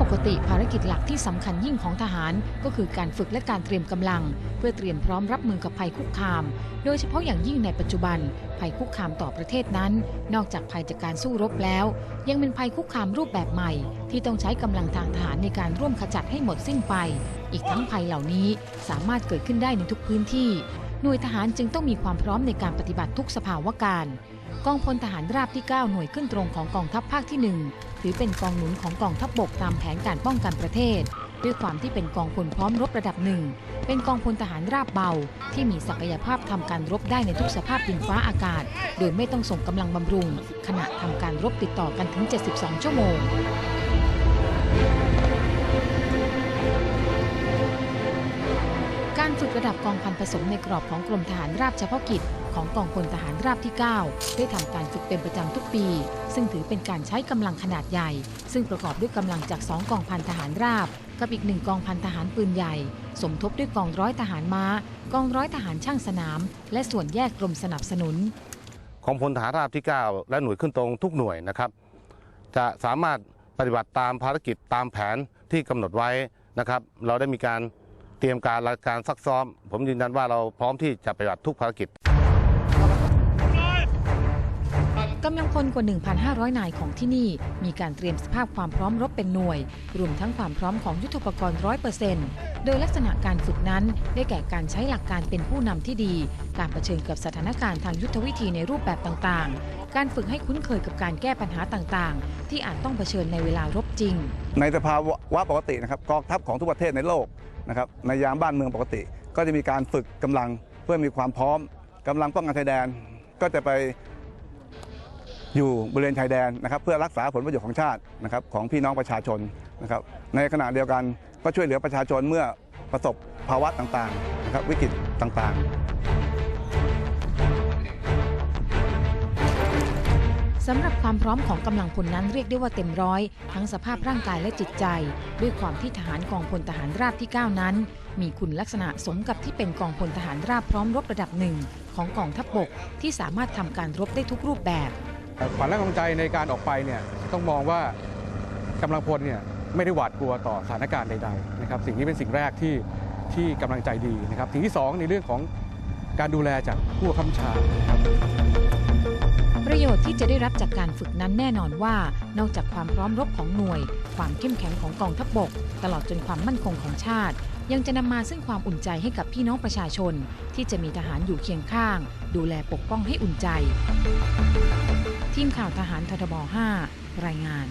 ปกติภารกิจหลักที่สำคัญยิ่งของทหาร ก็คือการฝึกและการเตรียมกำลัง เพื่อเตรียมพร้อมรับมือกับภัยคุกคาม โดยเฉพาะอย่างยิ่งในปัจจุบัน ภัยคุกคามต่อประเทศนั้น นอกจากภัยจากการสู้รบแล้ว ยังเป็นภัยคุกคามรูปแบบใหม่ ที่ต้องใช้กำลังทางทหารในการร่วมขจัดให้หมดสิ้นไป อีกทั้งภัยเหล่านี้สามารถเกิดขึ้นได้ในทุกพื้นที่หน่วยทหารจึงต้องมีความพร้อมในการปฏิบัติทุกสภาวะการ กองพลทหารราบที่ 9 หน่วยขึ้นตรงของกองทัพภาคที่ 1 ถือเป็นกองหนุนของกองทัพบบกตามแผนการป้องกันประเทศ ด้วยความที่เป็นกองพลพร้อมรบระดับหนึ่ง เป็นกองพลทหารราบเบา ที่มีศักยภาพทำการรบได้ในทุกสภาพดินฟ้าอากาศ โดยไม่ต้องส่งกำลังบำรุง ขณะทำการรบติดต่อกันถึง 72 ชั่วโมง ระดับกองพันผสมในกรอบของกรมทหารราบเฉพาะกิจ ของกองพลทหารราบที่ 9 ได้ทำการฝึกเป็นประจำทุกปี ซึ่งถือเป็นการใช้กำลังขนาดใหญ่ ซึ่งประกอบด้วยกำลังจาก 2 กองพันทหารราบ กับอีกหนึ่งกองพันทหารปืนใหญ่ สมทบด้วยกองร้อยทหารม้า กองร้อยทหารช่างสนาม และส่วนแยกกรมสนับสนุน ของพลทหารราบที่ 9 และหน่วยขึ้นตรงทุกหน่วยนะครับ จะสามารถปฏิบัติตามภารกิจตามแผนที่กำหนดไว้นะครับ เราได้มีการ เตรียมการการซักซ้อมผมยืนยันว่าเราพร้อมที่จะปฏิบัติทุกภารกิจ กำลังพลกว่า 1,500 นายของที่นี่ มีการเตรียมสภาพความพร้อมรบเป็นหน่วย รวมทั้งความพร้อมของยุทธปกรณ์100%โดยลักษณะการฝึกนั้นได้แก่การใช้หลักการเป็นผู้นำที่ดี การเผชิญกับสถานการณ์ทางยุทธวิธีในรูปแบบต่างๆ การฝึกให้คุ้นเคยกับการแก้ปัญหาต่างๆ ที่อาจต้องเผชิญในเวลารบจริง ในสภาวะปกตินะครับกองทัพของทุกประเทศในโลกนะครับในยามบ้านเมืองปกติ ก็จะมีการฝึกกำลังเพื่อมีความพร้อมกำลังป้องกันชายแดน ก็จะไป อยู่บริเวณชายแดนนะครับเพื่อรักษาผลประโยชน์ของชาตินะครับของพี่น้องประชาชนนะครับในขณะเดียวกันก็ช่วยเหลือประชาชนเมื่อประสบภาวะต่างๆนะครับวิกฤตต่างๆสำหรับความพร้อมของกำลังพลนั้นเรียกได้ว่าเต็มร้อย ทั้งสภาพร่างกายและจิตใจ ด้วยความที่ทหารกองพลทหารราบที่ 9 นั้น มีคุณลักษณะสมกับที่เป็นกองพลทหารราบพร้อมรบระดับหนึ่งของกองทัพบบกที่สามารถทำการรบได้ทุกรูปแบบ ขวัญและกำลังใจในการออกไปเนี่ยต้องมองว่ากำลังพลเนี่ยไม่ได้หวาดกลัวต่อสถานการณ์ใดๆนะครับสิ่งนี้เป็นสิ่งแรกที่ที่กำลังใจดีนะครับสิ่งที่สองในเรื่องของการดูแลจากผู้คับบัญชาครับประโยชน์ที่จะได้รับจากการฝึกนั้นแน่นอนว่า นอกจากความพร้อมรบของหน่วย ความเข้มแข็งของกองทัพบบก ตลอดจนความมั่นคงของชาติ ยังจะนำมาซึ่งความอุ่นใจให้กับพี่น้องประชาชน ที่จะมีทหารอยู่เคียงข้าง ดูแลปกป้องให้อุ่นใจ ทีมข่าวทหารททบ 5 รายงาน